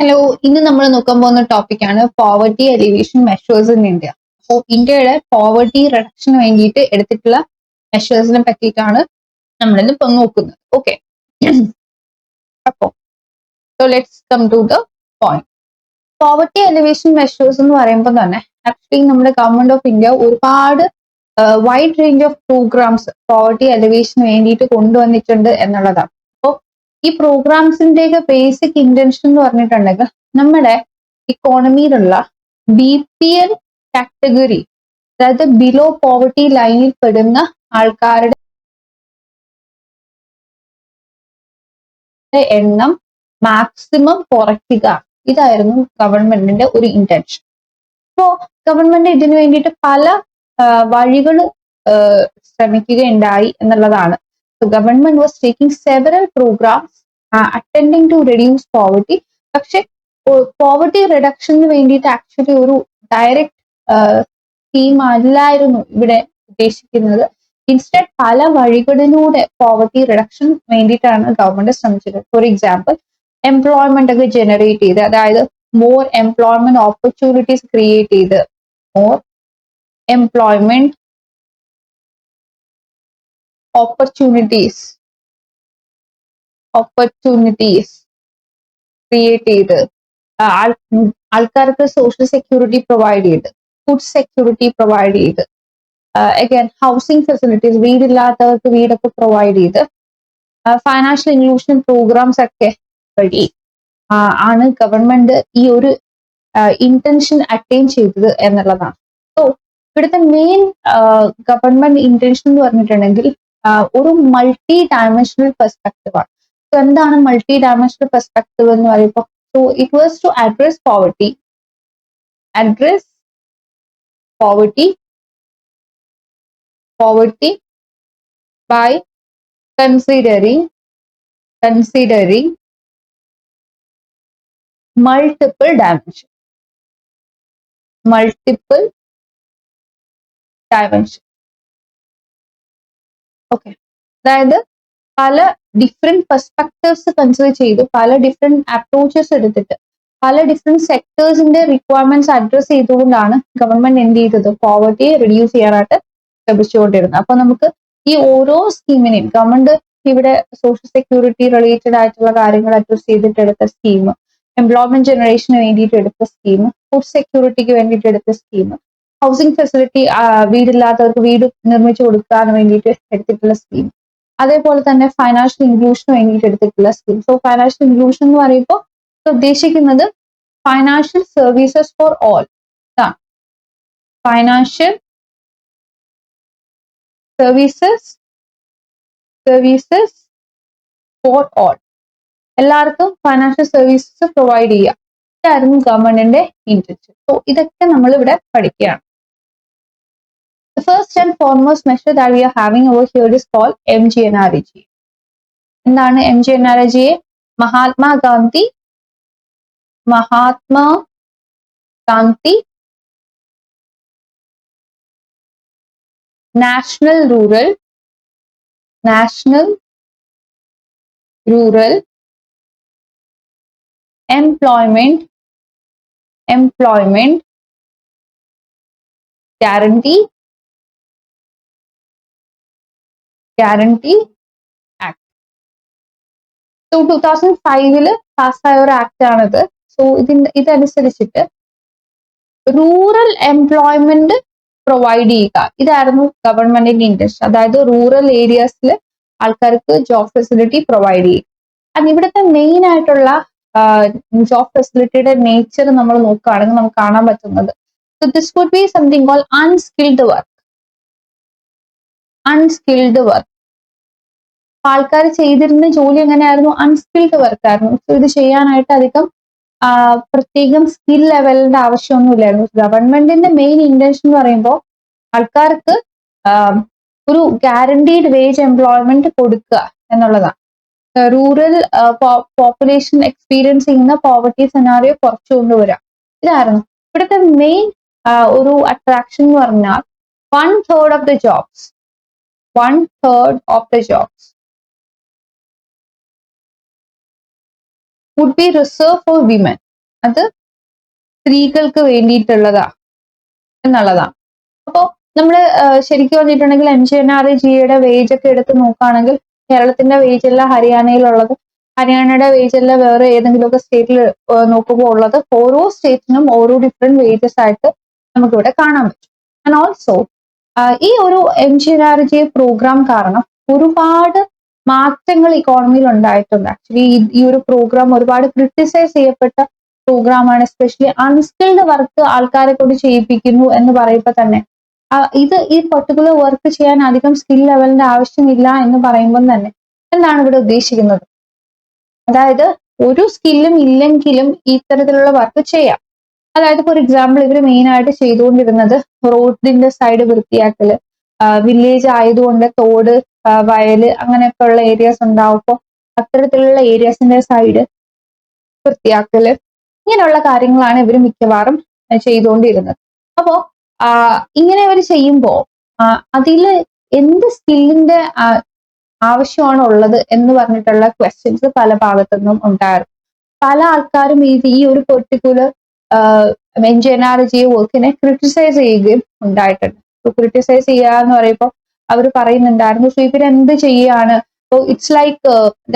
Hello ഇന്ന് നമ്മൾ നോക്കാൻ പോകുന്ന ടോപ്പിക്കാണ് poverty alleviation measures in India അപ്പോൾ ഇന്ത്യയുടെ പോവർട്ടി റിഡക്ഷന് വേണ്ടിയിട്ട് എടുത്തിട്ടുള്ള മെഷേഴ്സിനെ പറ്റിയിട്ടാണ് നമ്മളിന്ന് ഇപ്പൊ നോക്കുന്നത്. ഓക്കെ അപ്പോ so let's come to the point poverty alleviation measures എന്ന് പറയുമ്പോൾ തന്നെ ആക്ച്വലി നമ്മുടെ ഗവൺമെന്റ് ഓഫ് ഇന്ത്യ ഒരുപാട് wide range of programs poverty എലിവേഷന് വേണ്ടിയിട്ട് കൊണ്ടുവന്നിട്ടുണ്ട് എന്നുള്ളതാണ്. ഈ പ്രോഗ്രാംസിന്റെയൊക്കെ ബേസിക് ഇന്റൻഷൻ എന്ന് പറഞ്ഞിട്ടുണ്ടെങ്കിൽ നമ്മുടെ ഇക്കോണമിയിലുള്ള ബി പി എൽ കാറ്റഗറി അതായത് ബിലോ പോവർട്ടി ലൈനിൽ പെടുന്ന ആൾക്കാരുടെ എണ്ണം മാക്സിമം കുറയ്ക്കുക. ഇതായിരുന്നു ഗവൺമെന്റിന്റെ ഒരു ഇന്റൻഷൻ അപ്പോ ഗവൺമെന്റ് ഇതിനു വേണ്ടിയിട്ട് പല വഴികൾ ശ്രമിക്കുകയുണ്ടായി എന്നുള്ളതാണ്. Government was taking several programs attending to reduce poverty പക്ഷെ പോവർട്ടി റിഡക്ഷന് വേണ്ടിയിട്ട് ആക്ച്വലി ഒരു ഡയറക്റ്റ് സ്കീം അല്ലായിരുന്നു ഇവിടെ ഉദ്ദേശിക്കുന്നത്. ഇൻസ്റ്റഡ് പല വഴികളിലൂടെ പോവർട്ടി റിഡക്ഷൻ വേണ്ടിയിട്ടാണ് ഗവൺമെന്റ് ശ്രമിച്ചത്. ഫോർ എക്സാമ്പിൾ എംപ്ലോയ്മെന്റ് ഒക്കെ ജനറേറ്റ് ചെയ്ത് അതായത് മോർ എംപ്ലോയ്മെന്റ് ഓപ്പർച്യൂണിറ്റീസ് ക്രിയേറ്റ് ചെയ്ത് more employment opportunities opportunities create ചെയ്ത്. ആൾക്കാർക്ക് സോഷ്യൽ സെക്യൂരിറ്റി പ്രൊവൈഡ് ചെയ്ത്. ഫുഡ് സെക്യൂരിറ്റി പ്രൊവൈഡ് ചെയ്ത്. അഗൈൻ ഹൗസിംഗ് ഫെസിലിറ്റീസ് വീടില്ലാത്തവർക്ക് വീടൊക്കെ പ്രൊവൈഡ് ചെയ്ത്. ഫൈനാൻഷ്യൽ ഇൻക്ലൂഷൻ പ്രോഗ്രാംസ് ഒക്കെ വഴി ആണ് ഗവൺമെന്റ് ഈ ഒരു ഇന്റൻഷൻ അറ്റൈൻ ചെയ്തത് എന്നുള്ളതാണ്. സോ ഇവിടുത്തെ മെയിൻ ഗവൺമെന്റ് ഇന്റൻഷൻ എന്ന് പറഞ്ഞിട്ടുണ്ടെങ്കിൽ ഒരു മൾട്ടി ഡയമെൻഷണൽ പെർസ്പെക്റ്റീവ് ആണ്. സോ എന്താണ് മൾട്ടി ഡയമെൻഷണൽ പെർസ്പെക്റ്റീവ് എന്ന് പറയുമ്പോൾ so it was to address poverty address poverty poverty by considering considering multiple dimension multiple dimension okay അതായത് പല ഡിഫറെന്റ് പെർസ്പെക്ടീവ്സ് കൺസിഡർ ചെയ്ത് പല ഡിഫറെന്റ് അപ്രോച്ചസ് എടുത്തിട്ട് പല ഡിഫറെന്റ് സെക്ടേഴ്സിന്റെ റിക്വയർമെന്റ്സ് അഡ്രസ് ചെയ്തുകൊണ്ടാണ് ഗവൺമെന്റ് എന്ത് ചെയ്തത്? പോവർട്ടിയെ റിഡ്യൂസ് ചെയ്യാനായിട്ട് ശ്രമിച്ചുകൊണ്ടിരുന്നത്. അപ്പൊ നമുക്ക് ഈ ഓരോ സ്കീമിനെയും ഗവൺമെന്റ് ഇവിടെ സോഷ്യൽ സെക്യൂരിറ്റി റിലേറ്റഡ് ആയിട്ടുള്ള കാര്യങ്ങൾ അഡ്രസ് ചെയ്തിട്ട് എടുത്ത സ്കീം എംപ്ലോയ്മെന്റ് ജനറേഷന് വേണ്ടിയിട്ട് എടുത്ത സ്കീം ഫുഡ് സെക്യൂരിറ്റിക്ക് വേണ്ടിയിട്ട് എടുത്ത സ്കീം ഹൗസിംഗ് ഫെസിലിറ്റി വീടില്ലാത്തവർക്ക് വീട് നിർമ്മിച്ചു കൊടുക്കാൻ വേണ്ടിയിട്ട് എടുത്തിട്ടുള്ള സ്കീം അതേപോലെ തന്നെ ഫൈനാൻഷ്യൽ ഇൻക്ലൂഷന് വേണ്ടിയിട്ട് എടുത്തിട്ടുള്ള സ്കീം സോ ഫൈനാൻഷ്യൽ ഇൻക്ലൂഷൻ എന്ന് പറയുമ്പോൾ ഉദ്ദേശിക്കുന്നത് financial services for all financial services services for all എല്ലാവർക്കും ഫൈനാൻഷ്യൽ സർവീസസ് പ്രൊവൈഡ് ചെയ്യുക ഇതായിരുന്നു ഗവൺമെന്റിന്റെ ഇന്റൻഷൻ സോ ഇതൊക്കെ നമ്മൾ ഇവിടെ പഠിക്കുകയാണ്. First and foremost measure that we are having over here is call M G N R G എന്താണ് M G N R ജിയെ Mahatma Gandhi Mahatma Gandhi national rural national rural employment employment guarantee guarantee act so two thousand ഫൈവിൽ പാസ്സായ ഒരു act ആണിത്. So ഇതിന് ഇതനുസരിച്ചിട്ട് rural employment provide ചെയ്യുക. ഇതായിരുന്നു ഗവൺമെന്റിന്റെ interest അതായത് റൂറൽ ഏരിയാസിൽ ആൾക്കാർക്ക് ജോബ് ഫെസിലിറ്റി പ്രൊവൈഡ് ചെയ്യും അത് ഇവിടുത്തെ മെയിൻ ആയിട്ടുള്ള ജോബ് ഫെസിലിറ്റിയുടെ നേച്ചർ നമ്മൾ നോക്കുകയാണെങ്കിൽ നമുക്ക് കാണാൻ പറ്റുന്നത്. This would be something call unskilled work unskilled work ആൾക്കാർ ചെയ്തിരുന്ന ജോലി എങ്ങനെയായിരുന്നു? അൺസ്കിൽഡ് വർക്ക് ആയിരുന്നു. സോ ഇത് ചെയ്യാനായിട്ട് അധികം പ്രത്യേകം സ്കിൽ ലെവലിന്റെ ആവശ്യമൊന്നുമില്ലായിരുന്നു. ഗവൺമെന്റിന്റെ മെയിൻ ഇന്റൻഷൻ എന്ന് പറയുമ്പോൾ ആൾക്കാർക്ക് ഒരു ഗ്യാരണ്ടീഡ് വേജ് എംപ്ലോയ്മെന്റ് കൊടുക്കുക എന്നുള്ളതാണ്. റൂറൽ പോപ്പുലേഷൻ എക്സ്പീരിയൻസ് ചെയ്യുന്ന പോവർട്ടി സെനാറിയോ കുറച്ചു കൊണ്ടുവരാം ഇതായിരുന്നു. ഇവിടുത്തെ മെയിൻ ഒരു അട്രാക്ഷൻ എന്ന് പറഞ്ഞാൽ one third of the jobs one third of the jobs. Would be reserved for women. അത് സ്ത്രീകൾക്ക് വേണ്ടിയിട്ടുള്ളതാ എന്നുള്ളതാണ് അപ്പോൾ നമ്മൾ ശരിക്കും പറഞ്ഞിട്ടുണ്ടെങ്കിൽ എം ജി എൻ ആർ ജിയുടെ വേജ് ഒക്കെ എടുത്ത് നോക്കുകയാണെങ്കിൽ കേരളത്തിന്റെ വേജ് അല്ല ഹരിയാനയിലുള്ളത്. ഹരിയാനയുടെ വേജ് അല്ല വേറെ ഏതെങ്കിലുമൊക്കെ സ്റ്റേറ്റിൽ നോക്കുമ്പോൾ ഉള്ളത്. ഓരോ സ്റ്റേറ്റിനും ഓരോ ഡിഫറെന്റ് വേജസ് ആയിട്ട് നമുക്കിവിടെ കാണാൻ പറ്റും. ആൻഡ് ഓൾസോ ഈ ഒരു M G N R G program കാരണം ഒരുപാട് മാറ്റങ്ങൾ ഇക്കോണമിയിൽ ഉണ്ടായിട്ടുണ്ട്. ആക്ച്വലി ഈ ഒരു പ്രോഗ്രാം ഒരുപാട് ക്രിട്ടിസൈസ് ചെയ്യപ്പെട്ട പ്രോഗ്രാമാണ് എസ്പെഷ്യലി അൺസ്കിൽഡ് വർക്ക് ആൾക്കാരെ കൊണ്ട് ചെയ്യിപ്പിക്കുന്നു എന്ന് പറയുമ്പോൾ തന്നെ. ഇത് ഈ പെർട്ടിക്കുലർ വർക്ക് ചെയ്യാൻ അധികം സ്കിൽ ലെവലിന്റെ ആവശ്യമില്ല എന്ന് പറയുമ്പോൾ തന്നെ എന്താണ് ഇവിടെ ഉദ്ദേശിക്കുന്നത്? അതായത് ഒരു സ്കില്ലും ഇല്ലെങ്കിലും ഇത്തരത്തിലുള്ള വർക്ക് ചെയ്യാം. അതായത് ഫോർ എക്സാമ്പിൾ ഇവർ മെയിൻ ആയിട്ട് ചെയ്തുകൊണ്ടിരുന്നത് റോഡിന്റെ സൈഡ് വൃത്തിയാക്കൽ. വില്ലേജ് ആയതുകൊണ്ട് തോട് വയൽ അങ്ങനെയൊക്കെ ഉള്ള ഏരിയാസ് ഉണ്ടാവും. അപ്പോൾ അത്തരത്തിലുള്ള ഏരിയാസിന്റെ സൈഡ് വൃത്തിയാക്കൽ ഇങ്ങനെയുള്ള കാര്യങ്ങളാണ് ഇവർ മിക്കവാറും ചെയ്തുകൊണ്ടിരുന്നത്. അപ്പോ ഇങ്ങനെ അവർ ചെയ്യുമ്പോൾ അതിൽ എന്ത് സ്കില്ലിന്റെ ആവശ്യമാണ് ഉള്ളത് എന്ന് പറഞ്ഞിട്ടുള്ള ക്വസ്റ്റ്യൻസ് പല ഭാഗത്തു നിന്നും ഉണ്ടായിരുന്നു. പല ആൾക്കാരും ഇത് ഈ ഒരു particular N G N R G വർക്കിനെ ക്രിട്ടിസൈസ് ചെയ്യുകയും ഉണ്ടായിട്ടുണ്ട്. ക്രിട്ടിസൈസ് ചെയ്യുക എന്ന് പറയുമ്പോൾ അവർ പറയുന്നുണ്ടായിരുന്നു സോ എന്ത് ചെയ്യാണ്? സോ ഇറ്റ്സ് ലൈക്ക്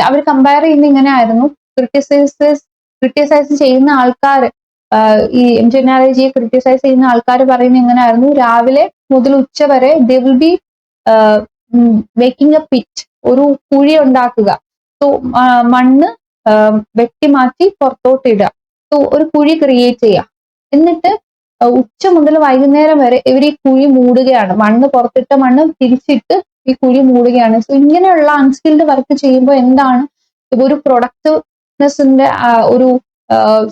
അവർ കമ്പയർ ചെയ്യുന്ന ഇങ്ങനെ ആയിരുന്നു ക്രിട്ടിസൈസ് ക്രിട്ടിസൈസ് ചെയ്യുന്ന ആൾക്കാർ ഈ എം ജി എൻ ആർ ജിയെ ക്രിട്ടിസൈസ് ചെയ്യുന്ന ആൾക്കാർ പറയുന്ന എങ്ങനെയായിരുന്നു രാവിലെ മുതൽ ഉച്ച വരെ they will be making a pit ഒരു കുഴി ഉണ്ടാക്കുക. സോ മണ്ണ് വെട്ടിമാറ്റി പുറത്തോട്ട് ഇടുക. സോ ഒരു കുഴി ക്രിയേറ്റ് ചെയ്യുക എന്നിട്ട് ഉച്ച മുതൽ വൈകുന്നേരം വരെ ഇവർ ഈ കുഴി മൂടുകയാണ്. മണ്ണ് പുറത്തിട്ട മണ്ണ് തിരിച്ചിട്ട് ഈ കുഴി മൂടുകയാണ്. സോ ഇങ്ങനെയുള്ള അൺസ്കിൽഡ് വർക്ക് ചെയ്യുമ്പോൾ എന്താണ്? ഇപ്പൊ ഒരു പ്രൊഡക്റ്റീവ്നെസിന്റെ ഒരു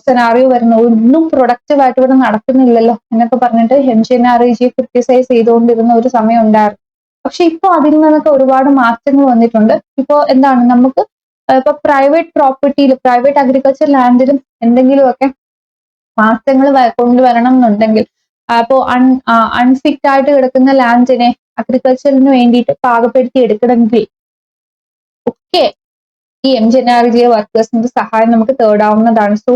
സെനാറിയോ വരുന്ന ഒന്നും പ്രൊഡക്റ്റീവ് ആയിട്ട് ഇവിടെ നടക്കുന്നില്ലല്ലോ എന്നൊക്കെ പറഞ്ഞിട്ട് എം ജി ക്രിറ്റിസൈസ് ചെയ്തുകൊണ്ടിരുന്ന ഒരു സമയം ഉണ്ടായിരുന്നു. പക്ഷെ ഇപ്പൊ അതിൽ നിന്നൊക്കെ ഒരുപാട് മാറ്റങ്ങൾ വന്നിട്ടുണ്ട്. ഇപ്പോ എന്താണ്? നമുക്ക് ഇപ്പൊ പ്രൈവറ്റ് പ്രോപ്പർട്ടിയിൽ പ്രൈവറ്റ് അഗ്രികൾച്ചർ ലാൻഡിലും എന്തെങ്കിലുമൊക്കെ മാറ്റങ്ങൾ കൊണ്ടുവരണം എന്നുണ്ടെങ്കിൽ അപ്പോൾ അൺ അൺഫിറ്റ് ആയിട്ട് കിടക്കുന്ന ലാൻഡിനെ അഗ്രികൾച്ചറിന് വേണ്ടിയിട്ട് പാകപ്പെടുത്തി എടുക്കണമെങ്കിൽ ഒക്കെ ഈ എം ജി ആർ ജി വർക്കേഴ്സിന്റെ സഹായം നമുക്ക് തേടാവുന്നതാണ് സോ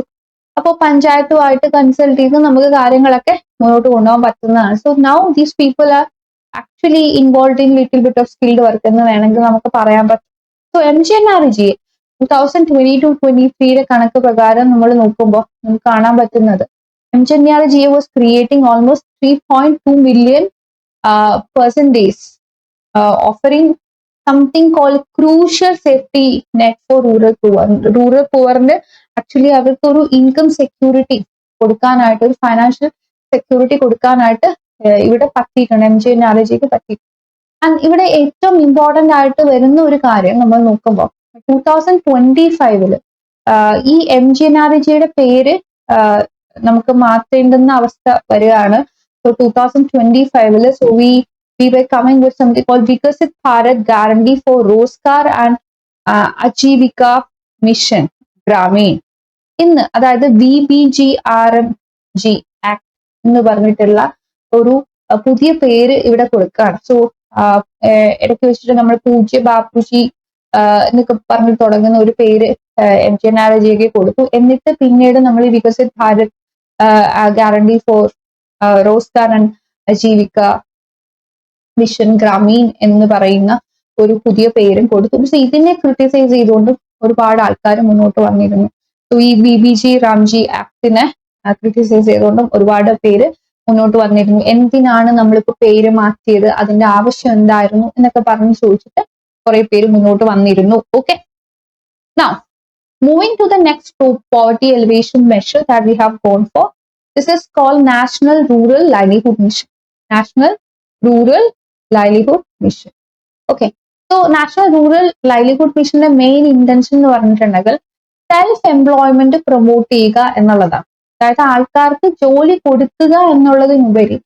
അപ്പോൾ പഞ്ചായത്തുമായിട്ട് കൺസൾട്ട് ചെയ്ത് നമുക്ക് കാര്യങ്ങളൊക്കെ മുന്നോട്ട് കൊണ്ടുപോകാൻ പറ്റുന്നതാണ്. So now these people are actually involve in little bit of skilled work എന്ന് വേണമെങ്കിൽ നമുക്ക് പറയാൻ പറ്റും. So M G N R G two thousand twenty two twenty ത്രീയുടെ കണക്ക് പ്രകാരം നമ്മൾ നോക്കുമ്പോൾ നമുക്ക് കാണാൻ പറ്റുന്നത് M G N R G was creating almost three point two million percentage offering something call crucial safety net for rural poor rural പുവറിന് actually അവർക്ക് ഒരു ഇൻകം സെക്യൂരിറ്റി കൊടുക്കാനായിട്ട് ഒരു ഫൈനാൻഷ്യൽ സെക്യൂരിറ്റി കൊടുക്കാനായിട്ട് ഇവിടെ പറ്റിയിട്ടുണ്ട്. എം ജി എൻ ആർ ജിക്ക് പറ്റിയിട്ടുണ്ട്. ഇവിടെ ഏറ്റവും ഇമ്പോർട്ടന്റ് ആയിട്ട് വരുന്ന ഒരു കാര്യം നമ്മൾ നോക്കുമ്പോൾ ടൂ തൗസൻഡ് ട്വന്റി ഫൈവിൽ ഈ എം ജി എൻ ആർ ജിയുടെ പേര് നമുക്ക് മാറ്റേണ്ടുന്ന അവസ്ഥ വരികയാണ്. സോ ടൂ തൗസൻഡ് ട്വന്റി ഫൈവിൽ so we we we coming with something call Viksit Bharat guarantee for Rozgar and Ajeevika mission Gramin ഇന്ന് അതായത് V B G R M G act എന്ന് പറഞ്ഞിട്ടുള്ള ഒരു പുതിയ പേര് ഇവിടെ കൊടുക്കുകയാണ്. സോ ഇടയ്ക്ക് വെച്ചിട്ട് നമ്മൾ പൂജ്യ ബാപ്പുജി എന്നൊക്കെ പറഞ്ഞ് തുടങ്ങുന്ന ഒരു പേര് എം ജി നാരാജിയൊക്കെ കൊടുത്തു. എന്നിട്ട് പിന്നീട് നമ്മൾ ഈ Viksit Bharat guarantee for Rozgar and Jeevika mission Gramin എന്ന് പറയുന്ന ഒരു പുതിയ പേരും കൊടുത്തു. പക്ഷെ ഇതിനെ ക്രിട്ടിസൈസ് ചെയ്തുകൊണ്ട് ഒരുപാട് ആൾക്കാർ മുന്നോട്ട് വന്നിരുന്നു. സോ ഈ B B G ram G ആക്ടിനെ criticise ചെയ്തുകൊണ്ടും ഒരുപാട് പേര് മുന്നോട്ട് വന്നിരുന്നു. എന്തിനാണ് നമ്മളിപ്പോ പേര് മാറ്റിയത്? അതിന്റെ ആവശ്യം എന്തായിരുന്നു? എന്നൊക്കെ പറഞ്ഞ് ചോദിച്ചിട്ട് കുറെ പേര് മുന്നോട്ട് വന്നിരുന്നു. Okay moving to the next poverty alleviation measure that we have gone for this is call national rural livelihood mission national rural livelihood mission okay so national rural livelihood മിഷന്റെ മെയിൻ ഇന്റൻഷൻ എന്ന് പറഞ്ഞിട്ടുണ്ടെങ്കിൽ self employment promote ചെയ്യുക എന്നുള്ളതാണ്. അതായത് ആൾക്കാർക്ക് ജോലി കൊടുക്കുക എന്നുള്ളതിനുപരി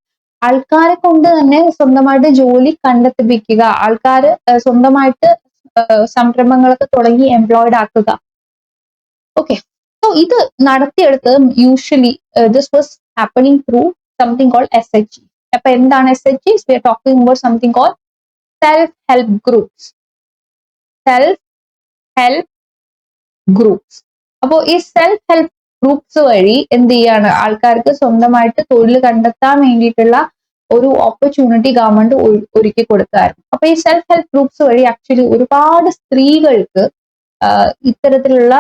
ആൾക്കാരെ കൊണ്ട് തന്നെ സ്വന്തമായിട്ട് ജോലി കണ്ടെത്തിപ്പിക്കുക ആൾക്കാർ സ്വന്തമായിട്ട് സംരംഭങ്ങളൊക്കെ തുടങ്ങി എംപ്ലോയിഡ് ആക്കുക. ഓക്കെ സോ ഇത് നടത്തിയെടുത്തത് usually this was happening through something call S H G അപ്പൊ എന്താണ് S H G we are talking about something call self help groups self help groups അപ്പോൾ ഈ സെൽഫ് ഹെൽപ്പ് ഗ്രൂപ്പ്സ് വഴി എന്ത് ചെയ്യാണ്? ആൾക്കാർക്ക് സ്വന്തമായിട്ട് തൊഴിൽ കണ്ടെത്താൻ വേണ്ടിയിട്ടുള്ള ഒരു ഓപ്പർച്യൂണിറ്റി ഗവൺമെന്റ് ഒരുക്കി കൊടുക്കാറുണ്ട് അപ്പൊ ഈ സെൽഫ് ഹെൽപ്പ് ഗ്രൂപ്പ്സ് വഴി ആക്ച്വലി ഒരുപാട് സ്ത്രീകൾക്ക് ഇത്തരത്തിലുള്ള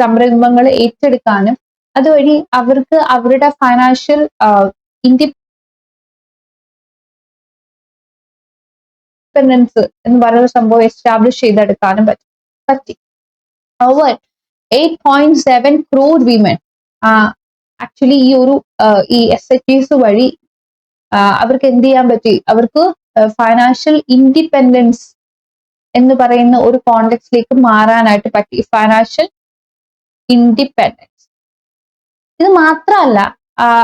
സംരംഭങ്ങൾ ഏറ്റെടുക്കാനും അതുവഴി അവർക്ക് അവരുടെ ഫൈനാൻഷ്യൽ ഇൻഡിപെൻഡൻസ് എന്ന് പറയുന്ന സംഭവം എസ്റ്റാബ്ലിഷ് ചെയ്തെടുക്കാനും പറ്റും. പറ്റി. അവർ eight point seven crore women actually ഈ ഒരു ഈ എസ് എച്ച് എസ് വഴി അവർക്ക് എന്ത് ചെയ്യാൻ പറ്റി? അവർക്ക് ഫൈനാൻഷ്യൽ ഇൻഡിപെൻഡൻസ് എന്ന് പറയുന്ന ഒരു കോണ്ടെക്സ്റ്റിലേക്ക് മാറാനായിട്ട് പറ്റി. ഫൈനാൻഷ്യൽ ഇൻഡിപെൻഡൻസ് ഇത് മാത്രമല്ല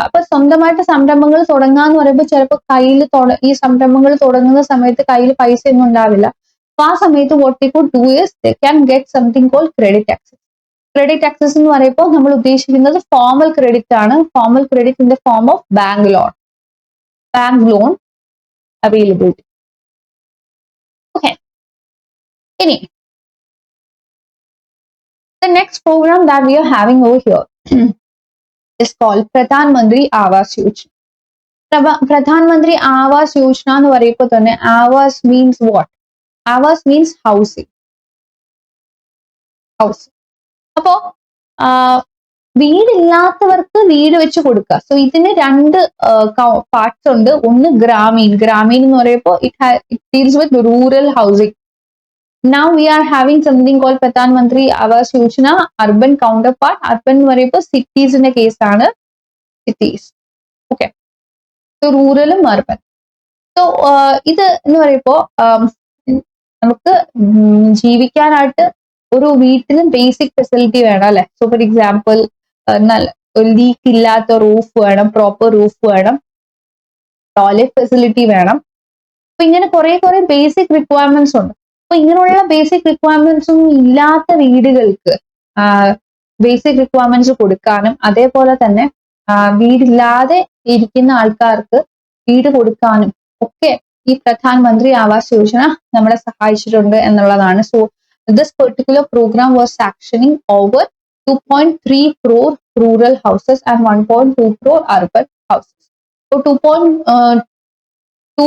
അപ്പൊ സ്വന്തമായിട്ട് സംരംഭങ്ങൾ തുടങ്ങാന്ന് പറയുമ്പോൾ ചിലപ്പോൾ കയ്യിൽ ഈ സംരംഭങ്ങൾ തുടങ്ങുന്ന സമയത്ത് കയ്യിൽ പൈസ ഒന്നും ഉണ്ടാവില്ല. അപ്പൊ ആ സമയത്ത് വോട്ട് ഇപ്പോൾ two years they can get something call credit access credit access എന്ന് പറയുമ്പോൾ നമ്മൾ ഉദ്ദേശിക്കുന്നത് ഫോമൽ ക്രെഡിറ്റ് ആണ്. Formal credit in the form of bank loan bank loan availability okay ഇനി the next program that we are having over here is call Pradhan Mantri Awas Yojana Pradhan Mantri Awas Yojana എന്ന് പറയുമ്പോൾ തന്നെ Awas means what Awas means housing housing അപ്പോ വീടില്ലാത്തവർക്ക് വീട് വെച്ച് കൊടുക്കുക so ഇതിന് രണ്ട് പാർട്സ് ഉണ്ട്. ഒന്ന് ഗ്രാമീൺ. ഗ്രാമീൺ എന്ന് പറയുമ്പോൾ it it deals with rural housing now we are having something call Pradhan Mantri Awas Yojana urban counterpart urban എന്ന് പറയുമ്പോൾ സിറ്റീസിന്റെ കേസാണ് സിറ്റീസ് ഓക്കെ സോ റൂറലും അർബൻ സോ ഇത് എന്ന് പറയുമ്പോൾ നമുക്ക് ജീവിക്കാനായിട്ട് ഒരു വീട്ടിലും ബേസിക് ഫെസിലിറ്റി വേണം അല്ലെ? സോ ഫോർ എക്സാമ്പിൾ നല്ല ലീക്ക് ഇല്ലാത്ത റൂഫ് വേണം പ്രോപ്പർ റൂഫ് വേണം ടോയ്ലറ്റ് ഫെസിലിറ്റി വേണം. അപ്പൊ ഇങ്ങനെ കുറെ കുറെ ബേസിക് റിക്വയർമെന്റ്സ് ഉണ്ട്. അപ്പൊ ഇങ്ങനെയുള്ള ബേസിക് റിക്വയർമെന്റ്സ് ഒന്നും ഇല്ലാത്ത വീടുകൾക്ക് ബേസിക് റിക്വയർമെന്റ്സ് കൊടുക്കാനും അതേപോലെ തന്നെ വീടില്ലാതെ ഇരിക്കുന്ന ആൾക്കാർക്ക് വീട് കൊടുക്കാനും ഒക്കെ ഈ പ്രധാൻ മന്ത്രി ആവാസ് യോജന നമ്മളെ സഹായിച്ചിട്ടുണ്ട് എന്നുള്ളതാണ്. So crore rural houses and one point two crore urban houses so two point two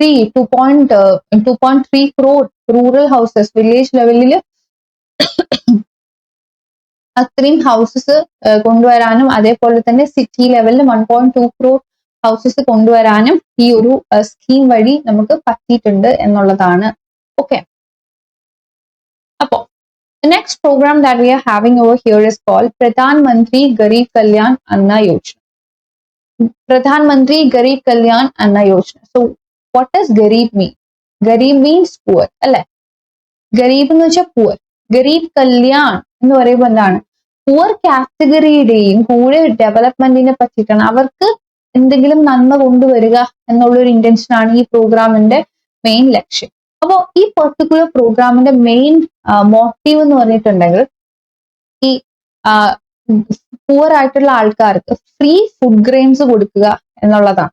three two point two point three crore rural houses village ലെവലിൽ അത്രയും ഹൗസസ് കൊണ്ടുവരാനും അതേപോലെ തന്നെ സിറ്റി ലെവലിൽ one point two crore houses കൊണ്ടുവരാനും ഈ ഒരു scheme വഴി നമുക്ക് പറ്റിയിട്ടുണ്ട് എന്നുള്ളതാണ്. ഓക്കെ അപ്പോ next program that we are having over here is call Pradhan Mantri Garib Kalyan Anna Yojana Pradhan Mantri Garib Kalyan Anna Yojana so what is Garib mean Garib means poor അല്ലെ? ഗരീബ് എന്ന് വെച്ചാൽ poor Garib Kalyan എന്ന് പറയുമ്പോൾ എന്താണ്? Poor കാറ്റഗറിയുടെയും കൂടെ ഡെവലപ്മെന്റിനെ പറ്റിയിട്ടാണ്. അവർക്ക് എന്തെങ്കിലും നന്മ കൊണ്ടുവരിക എന്നുള്ളൊരു ഇന്റൻഷനാണ് ഈ പ്രോഗ്രാമിന്റെ മെയിൻ ലക്ഷ്യം. അപ്പോൾ ഈ പെർട്ടിക്കുലർ പ്രോഗ്രാമിന്റെ മെയിൻ മോട്ടീവ് എന്ന് പറഞ്ഞിട്ടുണ്ടെങ്കിൽ ഈ പുവർ ആയിട്ടുള്ള ആൾക്കാർക്ക് ഫ്രീ ഫുഡ് ഗ്രെയിൻസ് കൊടുക്കുക എന്നുള്ളതാണ്.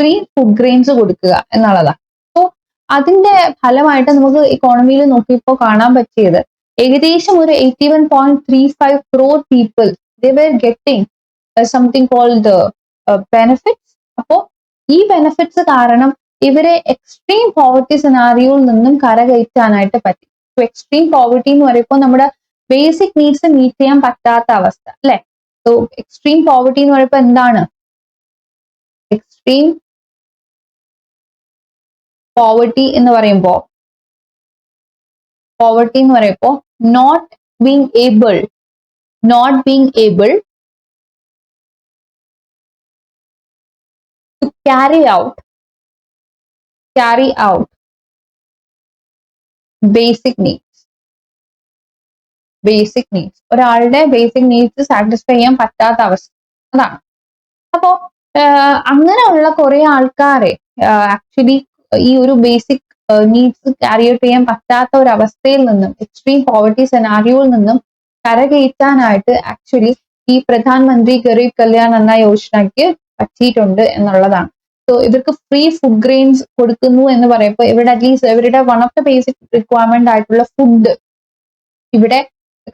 ഫ്രീ ഫുഡ് ഗ്രെയിൻസ് കൊടുക്കുക എന്നുള്ളതാണ്. അപ്പോ അതിന്റെ ഫലമായിട്ട് നമുക്ക് ഇക്കോണമിയിൽ നോക്കിയപ്പോ കാണാൻ പറ്റിയത് ഏകദേശം ഒരു eighty one point three five crore people they were getting something called benefits അപ്പോ ഈ ബെനഫിറ്റ്സ് കാരണം ഇവരെ എക്സ്ട്രീം പോവർട്ടി സിനാറിയോയിൽ നിന്നും കരകയറ്റാനായിട്ട് പറ്റി. എക്സ്ട്രീം പോവർട്ടി എന്ന് പറയുമ്പോൾ നമ്മുടെ ബേസിക് നീഡ്സ് മീറ്റ് ചെയ്യാൻ പറ്റാത്ത അവസ്ഥ അല്ലെ? സോ എക്സ്ട്രീം പോവർട്ടി എന്ന് പറയുമ്പോൾ എന്താണ്? എക്സ്ട്രീം പോവർട്ടി എന്ന് പറയുമ്പോൾ പോവർട്ടി എന്ന് പറയുമ്പോൾ not being able not being able to carry out carry out basic needs. Basic needs ഒരാളുടെ ബേസിക് നീഡ്സ് സാറ്റിസ്ഫൈ ചെയ്യാൻ പറ്റാത്ത അവസ്ഥ. അതാണ്. അപ്പോ അങ്ങനെയുള്ള കുറെ ആൾക്കാരെ ആക്ച്വലി ഈ ഒരു ബേസിക് നീഡ്സ് ക്യാരി ഔട്ട് ചെയ്യാൻ പറ്റാത്ത ഒരു അവസ്ഥയിൽ നിന്നും എക്സ്ട്രീം പോവർട്ടി സെനാരിയോയിൽ നിന്നും കരകയറ്റാനായിട്ട് ആക്ച്വലി ഈ പ്രധാനമന്ത്രി ഗരീബ് കല്യാൺ എന്ന യോജനയ്ക്ക് പറ്റിയിട്ടുണ്ട് എന്നുള്ളതാണ്. ഇവർക്ക് ഫ്രീ ഫുഡ് ഗ്രെയിൻസ് കൊടുക്കുന്നു എന്ന് പറയുമ്പോൾ ഇവിടെ അറ്റ്ലീസ്റ്റ് ഇവരുടെ one of the basic requirement ആയിട്ടുള്ള ഫുഡ് ഇവിടെ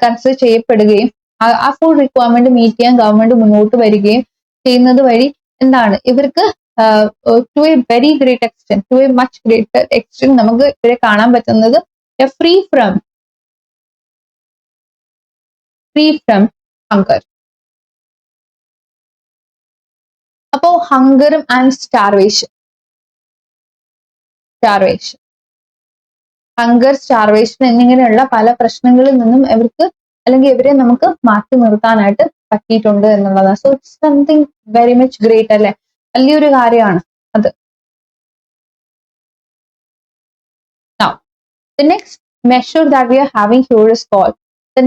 കൺസിഡർ ചെയ്യപ്പെടുകയും ആ ഫുൾ റിക്വയർമെന്റ് മീറ്റ് ചെയ്യാൻ ഗവൺമെന്റ് മുന്നോട്ട് വരികയും ചെയ്യുന്നത് വഴി എന്താണ്? ഇവർക്ക് to a very great extent to a much greater extent നമുക്ക് ഇവരെ കാണാൻ പറ്റുന്നത് free from free from hunger അപ്പോ ഹങ്കറും and starvation starvation hunger starvation എന്നിങ്ങനെയുള്ള പല പ്രശ്നങ്ങളിൽ നിന്നും ഇവർക്ക് അല്ലെങ്കിൽ ഇവരെ നമുക്ക് മാറ്റി നിർത്താനായിട്ട് പറ്റിയിട്ടുണ്ട് എന്നുള്ളതാണ് so it's something very much great അല്ലെ? വലിയൊരു കാര്യമാണ് അത്. The next measure that we are having here is called the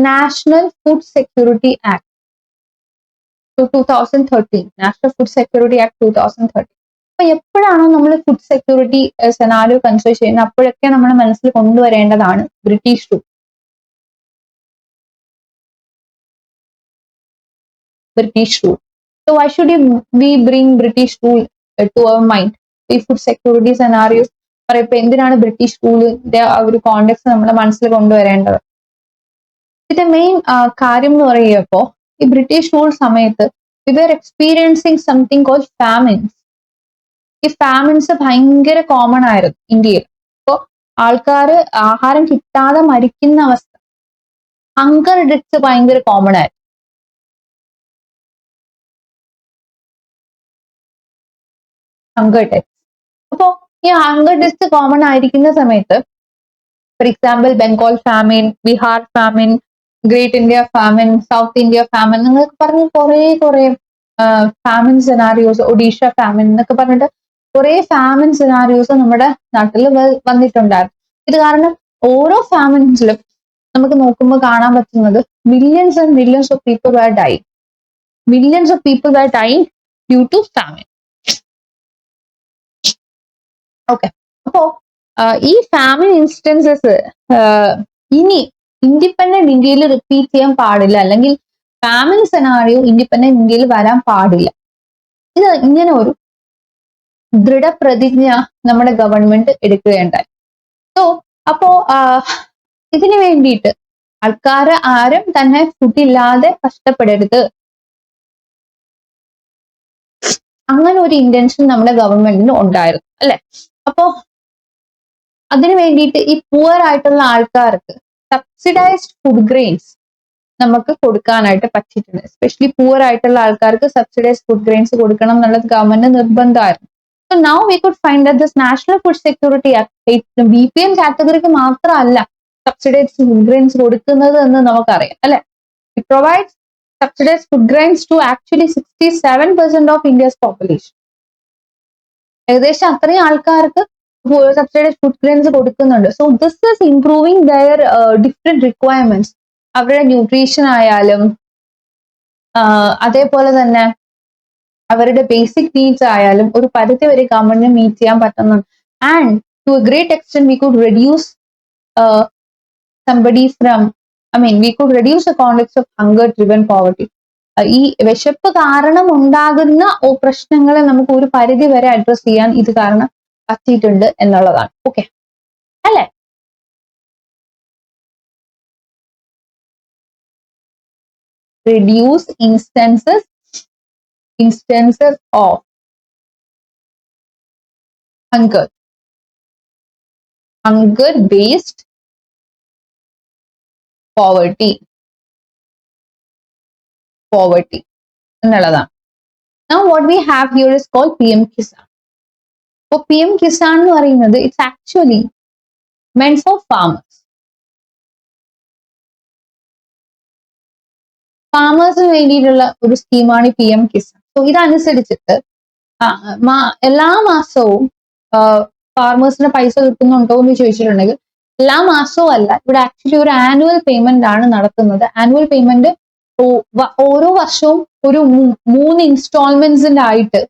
Food Security Act. So 2013, National Food Security Act 2013. അപ്പൊ എപ്പോഴാണോ നമ്മൾ ഫുഡ് സെക്യൂരിറ്റി സെനാരിയോ കൺസിഡർ ചെയ്യുന്നത് അപ്പോഴൊക്കെ നമ്മൾ മനസ്സിൽ കൊണ്ടുവരേണ്ടതാണ് British rule British rule so why should you we bring British rule to our mind ഈ food security scenarios പറയപ്പോ എന്തിനാണ് ബ്രിട്ടീഷ് റൂളിന്റെ ആ ഒരു കോണ്ടെക്സ് നമ്മുടെ മനസ്സിൽ കൊണ്ടുവരേണ്ടത്? ഇതിന്റെ മെയിൻ കാര്യം എന്ന് പറയുമ്പോ ഈ ബ്രിട്ടീഷ് റൂൾ സമയത്ത് ഇവർ എക്സ്പീരിയൻസിങ് സംതിങ് കോൾ ഫാമിൻസ് ഈ ഫാമിൻസ് ഭയങ്കര കോമൺ ആയിരുന്നു ഇന്ത്യയിൽ. അപ്പോ ആൾക്കാർ ആഹാരം കിട്ടാതെ മരിക്കുന്ന അവസ്ഥ. ഹങ്കർ ഡെത്ത് ഭയങ്കര കോമൺ ആയിരുന്നു. അപ്പോ ഈ ഹങ്കർ ഡെത്ത് കോമൺ ആയിരിക്കുന്ന സമയത്ത് for example Bengal famine Bihar famine great India famine south India famine നിങ്ങൾക്ക് പറഞ്ഞ കുറെ കുറെ ഫാമിൻ സെനാറിയോസ് ഒഡീഷ ഫാമിൻ എന്നൊക്കെ പറഞ്ഞിട്ട് കുറെ ഫാമിൻ സെനാറിയോസ് നമ്മുടെ നാട്ടിൽ വന്നിട്ടുണ്ടായിരുന്നു. ഇത് കാരണം ഓരോ ഫാമിൻസിലും നമുക്ക് നോക്കുമ്പോൾ കാണാൻ പറ്റുന്നത് millions and millions of people are die millions of people are die due to famine okay അപ്പോ ഈ ഫാമിൻ ഇൻസ്റ്റൻസസ് ഇനി ഇൻഡിപെൻഡന്റ് ഇന്ത്യയിൽ റിപ്പീറ്റ് ചെയ്യാൻ പാടില്ല. അല്ലെങ്കിൽ ഫാമിലി സെനാറിയോ ഇൻഡിപെൻഡന്റ് ഇന്ത്യയിൽ വരാൻ പാടില്ല. ഇത് ഇങ്ങനെ ഒരു ദൃഢപ്രതിജ്ഞ നമ്മുടെ ഗവൺമെന്റ് എടുക്കുകയുണ്ടായി. സോ അപ്പോ ഇതിനു വേണ്ടിയിട്ട് ആൾക്കാരെ ആരും തന്നെ ഫുഡില്ലാതെ കഷ്ടപ്പെടരുത്. അങ്ങനെ ഒരു ഇന്റൻഷൻ നമ്മുടെ ഗവൺമെന്റിന് ഉണ്ടായിരുന്നു. അല്ലെ? അപ്പോ അതിനു വേണ്ടിയിട്ട് ഈ പുവർ ആയിട്ടുള്ള ആൾക്കാർക്ക് സബ്സിഡൈസ്ഡ് ഫുഡ് ഗ്രെയിൻസ് നമുക്ക് കൊടുക്കാനായിട്ട് പറ്റിയിട്ടുണ്ട്. എസ്പെഷ്യലി പുവർ ആയിട്ടുള്ള ആൾക്കാർക്ക് സബ്സിഡൈസ്ഡ് ഫുഡ് ഗ്രെയിൻസ് കൊടുക്കണം എന്നുള്ളത് government നിർബന്ധമായിരുന്നു. So now we could find that this national food security act B P M കാറ്റഗറിക്ക് മാത്രമല്ല സബ്സിഡൈസ്ഡ് ഫുഡ് ഗ്രെയിൻസ് കൊടുക്കുന്നത് എന്ന് നമുക്കറിയാം അല്ലെ? It provides subsidised food grains to actually sixty seven percent of India's population ഏകദേശം അത്രയും ആൾക്കാർക്ക് subsidised food grains കൊടുക്കുന്നുണ്ട് so this is improving their different requirements അവരുടെ ന്യൂട്രീഷൻ ആയാലും അതേപോലെ തന്നെ അവരുടെ ബേസിക് നീഡ്സ് ആയാലും ഒരു പരിധി വരെ ഗവൺമെന്റിന് മീറ്റ് ചെയ്യാൻ പറ്റുന്നുണ്ട്. And to a great extent we could reduce somebody from I mean we could reduce the context of hunger driven poverty ഈ വിശപ്പ് കാരണം ഉണ്ടാകുന്ന പ്രശ്നങ്ങളെ നമുക്ക് ഒരു പരിധി വരെ അഡ്രസ് ചെയ്യാൻ ഇത് കാരണം പറ്റിയിട്ടുണ്ട് എന്നുള്ളതാണ് ഓക്കെ അല്ലേ reduce instances instances of hunger hunger based poverty poverty എന്നുള്ളതാണ് now what we have here is called pm kisan അപ്പോൾ പി എം കിസാൻ എന്ന് പറയുന്നത് it's actually men for farmers ഫാമേഴ്സിന് വേണ്ടിയിട്ടുള്ള ഒരു സ്കീമാണ് പി എം കിസാൻ. സോ ഇതനുസരിച്ചിട്ട് എല്ലാ മാസവും ഫാർമേഴ്സിന് പൈസ കിട്ടുന്നുണ്ടോ എന്ന് ചോദിച്ചിട്ടുണ്ടെങ്കിൽ എല്ലാ മാസവും അല്ല ഇവിടെ ആക്ച്വലി ഒരു ആനുവൽ പേയ്മെന്റ് ആണ് നടത്തുന്നത്. ആനുവൽ പേയ്മെന്റ് ഓരോ വർഷവും ഒരു മൂന്ന് ഇൻസ്റ്റാൾമെന്റ്സിന്റെ ആയിട്ട്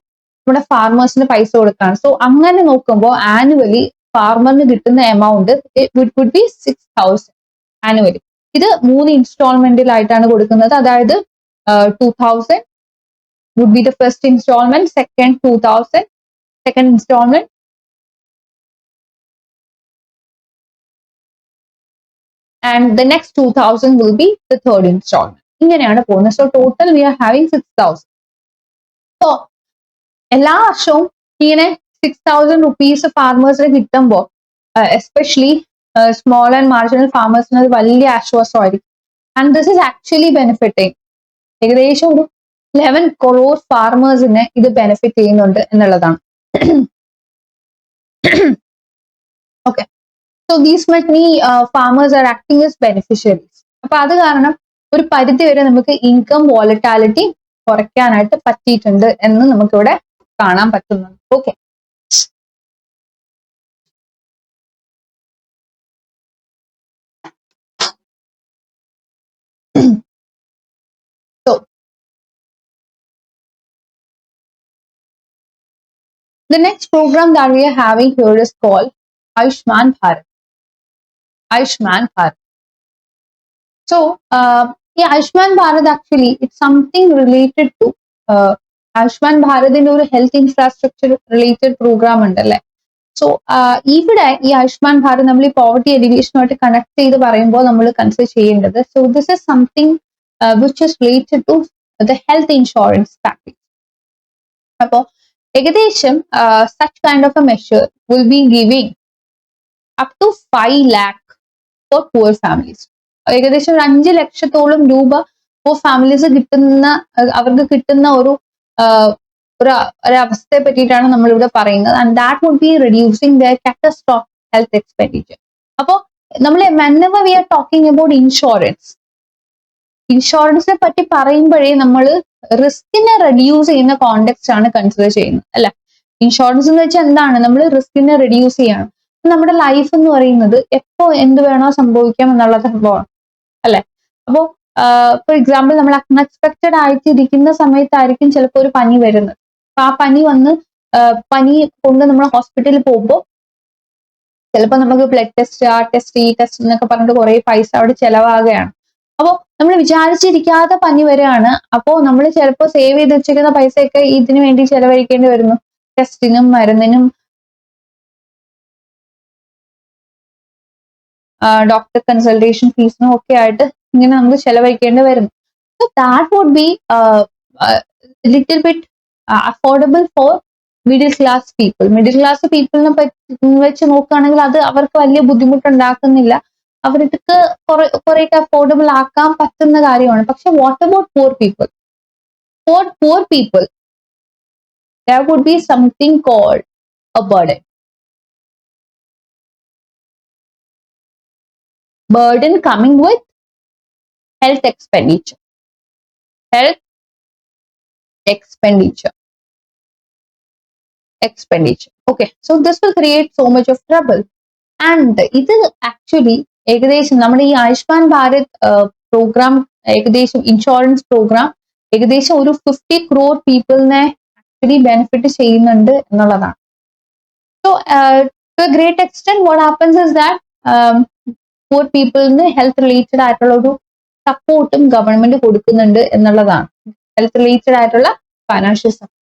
നമ്മുടെ ഫാർമേഴ്സിന് പൈസ കൊടുക്കാണ്. സോ അങ്ങനെ നോക്കുമ്പോൾ ആനുവലി ഫാർമറിന് കിട്ടുന്ന amount would be six thousand annually ഇത് മൂന്ന് ഇൻസ്റ്റാൾമെന്റിലായിട്ടാണ് കൊടുക്കുന്നത്. അതായത് two thousand would be the first instalment second two thousand second instalment and the next two 2000 will be the third instalment ഇങ്ങനെയാണ് പോകുന്നത്. So total we are having six thousand so എല്ലാ വർഷവും ഇങ്ങനെ സിക്സ് തൗസൻഡ് റുപ്പീസ് ഫാർമേഴ്സിന് കിട്ടുമ്പോൾ especially small and marginal ഫാർമേഴ്സിന് അത് വലിയ ആശ്വാസമായിരിക്കും. And this is actually benefiting ഏകദേശം ഒരു ലെവൻ ക്രോർ ഫാർമേഴ്സിനെ ഇത് ബെനിഫിറ്റ് ചെയ്യുന്നുണ്ട് എന്നുള്ളതാണ്. Okay so these many farmers are acting as beneficiaries അപ്പൊ അത് കാരണം ഒരു പരിധി വരെ നമുക്ക് ഇൻകം വോളറ്റാലിറ്റി കുറയ്ക്കാനായിട്ട് പറ്റിയിട്ടുണ്ട് എന്ന് നമുക്കിവിടെ കാണാൻ പറ്റുന്നുണ്ട് okay so the next program that we are having here is called Ayushman Bharat. Ayushman Bharat. So, uh, yeah, Ayushman Bharat actually, it's something related to uh, Ayushman ഭാരതിന്റെ ഒരു ഹെൽത്ത് ഇൻഫ്രാസ്ട്രക്ചർ റിലേറ്റഡ് പ്രോഗ്രാം ഉണ്ടല്ലേ? So ഇവിടെ ഈ ആയുഷ്മാൻ ഭാരത് നമ്മൾ ഈ poverty എഡ്യൂക്കേഷനുമായിട്ട് connect ചെയ്ത് പറയുമ്പോൾ നമ്മൾ consider ചെയ്യേണ്ടത് so this is something which is related to the health insurance package അപ്പോൾ ഏകദേശം such kind of a measure will be giving up to five lakh for poor families ഏകദേശം ഒരു അഞ്ച് ലക്ഷത്തോളം രൂപ ഫോർ ഫാമിലീസ് കിട്ടുന്ന അവർക്ക് കിട്ടുന്ന ഒരു ഒരു ഒരവസ്ഥയെ പറ്റിയിട്ടാണ് നമ്മൾ ഇവിടെ പറയുന്നത് and that would be reducing the catastrophe health expenditure അപ്പോൾ നമ്മൾ മെന്നവർ we are talking about insurance ഇൻഷുറൻസിനെ പറ്റി പറയുമ്പോഴേ നമ്മൾ റിസ്കിനെ റെഡ്യൂസ് ചെയ്യുന്ന കോണ്ടെക്സ്റ്റ് ആണ് കൺസിഡർ ചെയ്യുന്നത് അല്ല? ഇൻഷുറൻസ് എന്ന് വെച്ചാൽ എന്താണ്? നമ്മൾ റിസ്കിനെ റെഡ്യൂസ് ചെയ്യണം. നമ്മുടെ ലൈഫ് എന്ന് പറയുന്നത് എപ്പോ എന്ത് വേണോ സംഭവിക്കാം എന്നുള്ള സംഭവമാണ് അല്ലെ? അപ്പോ ഫോർ എക്സാമ്പിൾ നമ്മൾ അൺഎക്സ്പെക്റ്റഡ് ആയിട്ട് ഇരിക്കുന്ന സമയത്തായിരിക്കും ചിലപ്പോൾ ഒരു പനി വരുന്നത്. അപ്പൊ ആ പനി വന്ന് പനി കൊണ്ട് നമ്മൾ ഹോസ്പിറ്റലിൽ പോകുമ്പോൾ ചിലപ്പോൾ നമുക്ക് ബ്ലഡ് ടെസ്റ്റ് ആ ടെസ്റ്റ് ഈ ടെസ്റ്റ് എന്നൊക്കെ പറഞ്ഞിട്ട് കുറെ പൈസ അവിടെ ചെലവാകുകയാണ്. അപ്പോൾ നമ്മൾ വിചാരിച്ചിരിക്കാത്ത പനി വരികയാണ് അപ്പോൾ നമ്മൾ ചിലപ്പോൾ സേവ് ചെയ്ത് വെച്ചിരിക്കുന്ന പൈസയൊക്കെ ഇതിനു വേണ്ടി ചെലവഴിക്കേണ്ടി വരുന്നു. ടെസ്റ്റിനും മരുന്നിനും ഡോക്ടർ കൺസൾട്ടേഷൻ ഫീസിനും ഒക്കെ ആയിട്ട് ഇങ്ങനെ നമുക്ക് ചെലവഴിക്കേണ്ടി വരുന്നു. So that would be little bit affordable for middle class people middle class പീപ്പിളിനെ പറ്റി വെച്ച് നോക്കുകയാണെങ്കിൽ അത് അവർക്ക് വലിയ ബുദ്ധിമുട്ടുണ്ടാക്കുന്നില്ല. അവർക്ക് കുറെ കുറേയൊക്കെ അഫോർഡബിൾ ആക്കാൻ പറ്റുന്ന കാര്യമാണ്. പക്ഷെ what about poor people for poor people there would be something called a burden burden coming with health expenditure. Health expenditure. Expenditure. Okay, so this will create so much of trouble. And ഇത് actually ഏകദേശം നമ്മുടെ ഈ Ayushman Bharat programme ഏകദേശം insurance programme ഏകദേശം ഒരു fifty crore പീപ്പിളിനെ actually benefit ചെയ്യുന്നുണ്ട് എന്നുള്ളതാണ് so to a great extent what happens is that poor പീപ്പിളിന് health related ആയിട്ടുള്ള ഒരു സപ്പോർട്ടും ഗവൺമെന്റ് കൊടുക്കുന്നുണ്ട് എന്നുള്ളതാണ്. ഹെൽത്ത് റിലേറ്റഡ് ആയിട്ടുള്ള financial support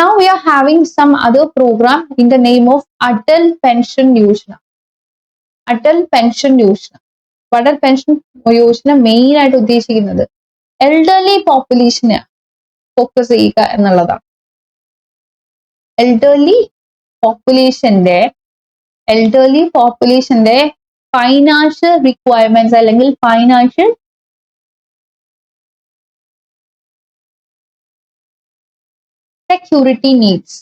now we are having some other programme in the name of Atal pension Yojana Atal pension Yojana Atal pension Yojana main ആയിട്ട് ഉദ്ദേശിക്കുന്നത്? Elderly പോപ്പുലേഷനെ focus ചെയ്യുക എന്നുള്ളതാണ്. എൽഡർലി പോപ്പുലേഷന്റെ എൽഡർലി പോപ്പുലേഷന്റെ ഫൈനാൻഷ്യൽ റിക്വയർമെന്റ്സ് അല്ലെങ്കിൽ financial security needs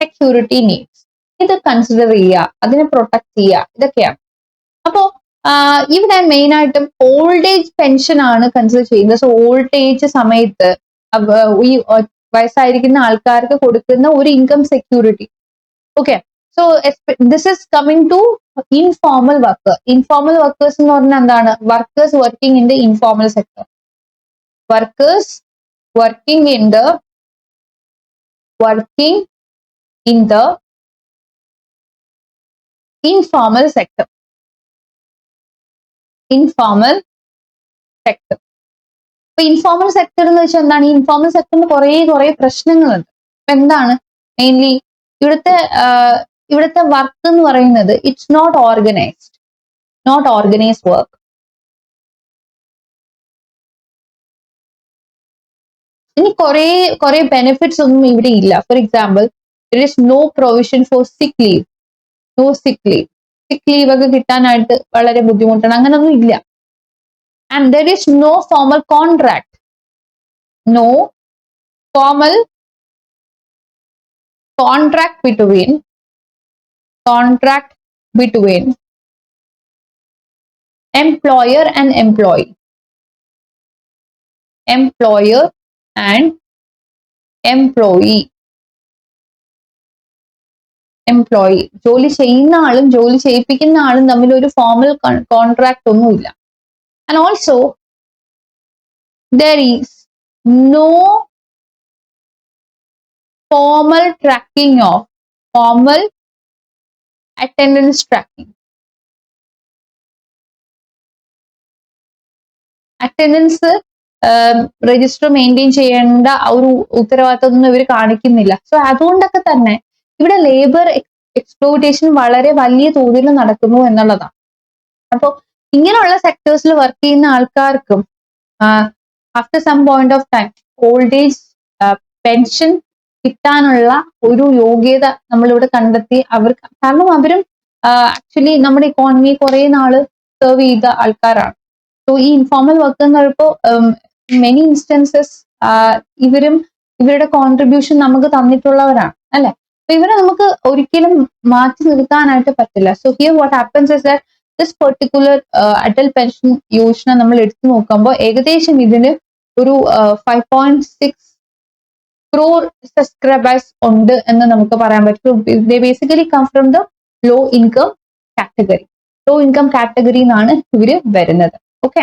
security needs ഇത് consider ചെയ്യുക. അതിനെ പ്രൊട്ടക്ട് ചെയ്യുക. ഇതൊക്കെയാണ്. അപ്പോ ഇവിടെ മെയിൻ ആയിട്ടും ഓൾഡ് ഏജ് പെൻഷൻ ആണ് കൺസിഡർ ചെയ്യുന്നത്. സോ ഓൾഡ് ഏജ് സമയത്ത് ഈ വയസ്സായിരിക്കുന്ന ആൾക്കാർക്ക് കൊടുക്കുന്ന ഒരു income security okay so this is coming to informal work informal workers എന്ന് പറഞ്ഞാൽ എന്താണ്? Workers working in the informal sector workers working in the working in the informal sector informal sector ഇപ്പൊ ഇൻഫോർമൽ സെക്ടർ എന്ന് വെച്ചാൽ എന്താണ്? Informal സെക്ടറിന് കുറെ കുറെ പ്രശ്നങ്ങളുണ്ട്. എന്താണ്? മെയിൻലി ഇവിടുത്തെ ഇവിടുത്തെ വർക്ക് എന്ന് പറയുന്നത് it's not organised not organised work ഇനി കുറെ കുറെ ബെനിഫിറ്റ്സ് ഒന്നും ഇവിടെ ഇല്ല. For example there is no provision for sick leave no sick leave sick leave ഒക്കെ കിട്ടാനായിട്ട് വളരെ ബുദ്ധിമുട്ടാണ്. അങ്ങനൊന്നും ഇല്ല. And there is no formal contract no formal contract between contract between employer and employee employer and employee employee ജോലി ചെയ്യുന്ന ആളും ജോലി ചെയ്യിപ്പിക്കുന്ന ആളും തമ്മിൽ ഒരു ഫോമൽ കോൺട്രാക്ട് ഒന്നുമില്ല and also there is no formal tracking of formal attendance tracking. Attendance register maintain ചെയ്യേണ്ട ആ ഒരു ഉത്തരവാദിത്തമൊന്നും ഇവർ കാണിക്കുന്നില്ല. സോ അതുകൊണ്ടൊക്കെ തന്നെ ഇവിടെ ലേബർ എക്സ്പ്ലോയിറ്റേഷൻ വളരെ വലിയ തോതിൽ നടക്കുന്നു എന്നുള്ളതാണ്. അപ്പോൾ ഇങ്ങനെയുള്ള സെക്ടേഴ്സിൽ വർക്ക് ചെയ്യുന്ന ആൾക്കാർക്കും after some point of time old age pension കിട്ടാനുള്ള ഒരു യോഗ്യത നമ്മളിവിടെ കണ്ടെത്തി അവർക്ക് കാരണം അവരും ആക്ച്വലി നമ്മുടെ ഇക്കോണമി കുറെ നാൾ സെർവ് ചെയ്ത ആൾക്കാരാണ്. സോ ഈ ഇൻഫോർമൽ വർക്ക് എന്ന് പറയുമ്പോൾ മെനി ഇൻസ്റ്റൻസസ് ഇവരും ഇവരുടെ കോൺട്രിബ്യൂഷൻ നമുക്ക് തന്നിട്ടുള്ളവരാണ് അല്ലെ? അപ്പൊ ഇവരെ നമുക്ക് ഒരിക്കലും മാറ്റി നിർത്താനായിട്ട് പറ്റില്ല. So here what happens is that this particular Atal pension Yojana നമ്മൾ എടുത്തു നോക്കുമ്പോൾ ഏകദേശം ഇതിന് ഒരു five point six crore subscribers ഉണ്ട് എന്ന് നമുക്ക് പറയാൻ പറ്റും. Basically come from the low income category low income കാറ്റഗറിന്നാണ് ഇവർ വരുന്നത്. ഓക്കെ